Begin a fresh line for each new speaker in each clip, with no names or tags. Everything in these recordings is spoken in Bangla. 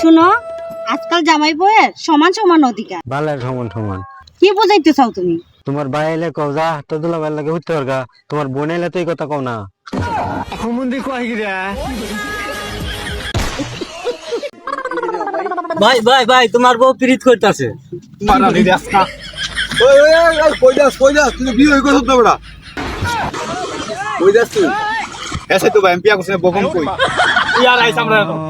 শুনো আজকাল জামাই বউয়ের সমান সমান অধিকার।
বালের সমান সমান।
কি বুঝাইতে চাও তুমি?
তোমার ভাই এলে কও যা তো দুলা ভাই লাগে হইতে পারগা। তোমার বোন এলে তো এই কথা কও না। ভাই ভাই ভাই তোমার বউ প্রীত করতেছে।
মারানি রাস্তা ওই ওই ওই, ওই কই যাস কই যাস তুই বিয়ে হই করছ না বড়া কই যাস তুই? এসে তো ভাই এমপিয়া কোসে বকম কই? ইয়ার আইস আমরা এখন। আমরা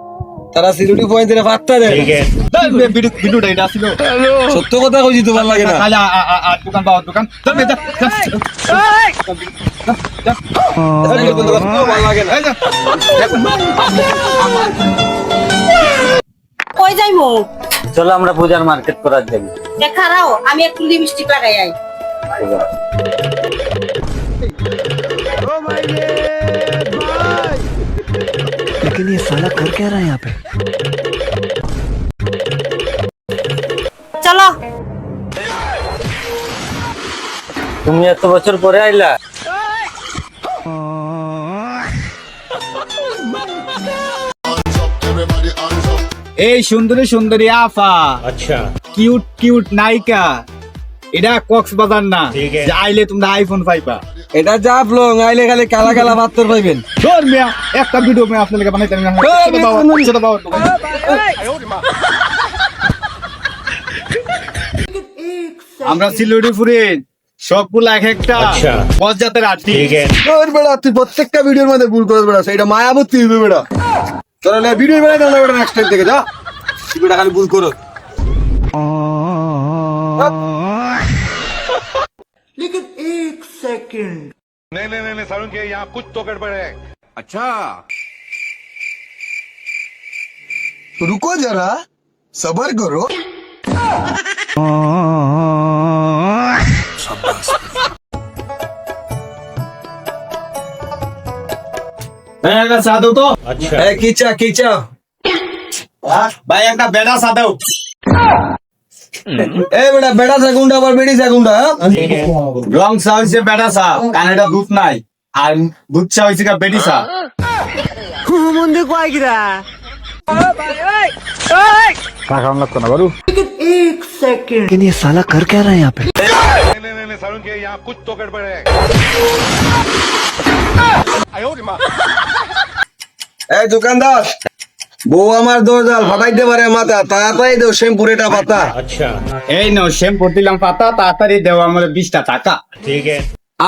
তারা সিলুটি পয়েন্টে পাত্তা দেয়
ভিডিওটা এটা ছিল
সত্য কথা কইছি তোমার লাগে না।
খালি আ- আ- আ- দোকান পাওয়ার।
কই
চলো আমরা পূজার মার্কেট করার যাই
দেখারাও আমি একটু লিপস্টিক লাগাই আই।
लेकिन ये साला कर क्या रहा है यहाँ पे
চলো
তুমি এত বছর পরে আইলা
এই সুন্দরী সুন্দরী আফা আচ্ছা কিউট কিউট নায়িকা এটা কক্সবাজার না যে আইলে তোমরা আইফোন পাইবা
এটা চাপ লং আইলে খালি কালা কালা পাত্তর পাইবেন।
ধর মিয়া একটা ভিডিও আমি আপনাদের বানাইতে আমি ছোট বাবা, ছোট বাবা, আমরা সিলুডি ফুরে সবগুলো এক একটা বস জাতের আটি
তোর বেড়া তুই প্রত্যেকটা ভিডিওর মধ্যে ভুল করে বেড়া সেটা মায়াবতী হইবে বেড়া। তোর ভিডিও বেড়া তাহলে বেড়া নেক্সট টাইম থেকে যা। তুই বেড়া খালি ভুল করো।
नहीं नहीं नहीं नहीं, सारुण के यहाँ कुछ तो गड़बड़ है
रुको जरा सबर करो
ভাই একটা চা দাও তো
এ কিচা কিচা
ভাই একটা বেড়া চা দাও
এ বেড়া বেড়া সেগুন্ডা আবার বেড়ি সেগুন্ডা
রং চা হয়েছে বেড়া চা কানেটা দুধ নাই আর দুধ চা হয়েছে গা বেড়ি চা
लेकिन ये साला कर क्या रहा है यहाँ पे
नहीं नहीं नहीं नहीं, सारुण के यहाँ कुछ तो गड़बड़ है
এই দোকানদার বউ আমার দরজাল ফাটাইতে পারে মাথা তাড়াতাড়ি দেও শ্যাম্পুরেটা পাতা।
এই নাও শ্যাম্পু দিলাম পাতা তাড়াতাড়ি দেও আমার বিশটা টাকা।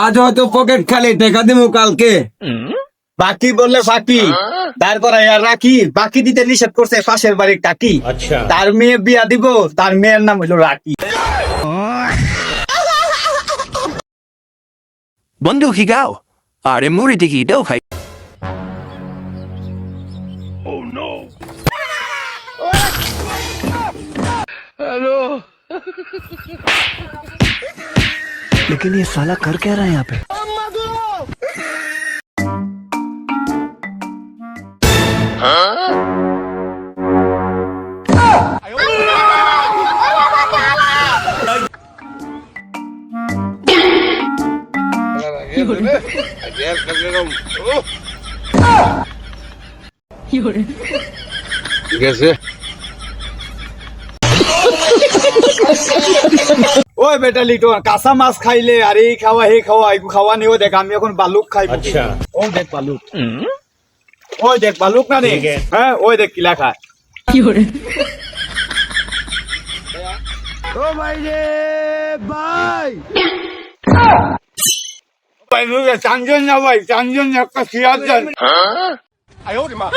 আজ হয়তো পকেট খালি টেকা দিমু কালকে।
বাকি বললে ফাঁকি। তারপর রাখি বাকি দিতে নিষেধ করছে পাশের বাড়ির কাকি। তার মেয়ে বিয়া দিব তার মেয়ের নাম হইল রাকি
বন্ধু হিগাও আরে মুড়ি দিকে দাও ভাই
लेकिन ये साला कर क्या रहा है यहाँ पे?
ওই বেটা লিটো কাঁচা মাছ খাইলে আর এই খাওয়া এই খাওয়া এই খাওয়া নিও দেখ আমি এখন বালুক খাই আচ্ছা। ও দেখ বালুক। ওই দেখ বালুক না দেখ হ্যাঁ ওই দেখ কিলা খায়। কি ভাই চাঞ্জন না ভাই? চাঞ্জন একটা 哎呦我的妈！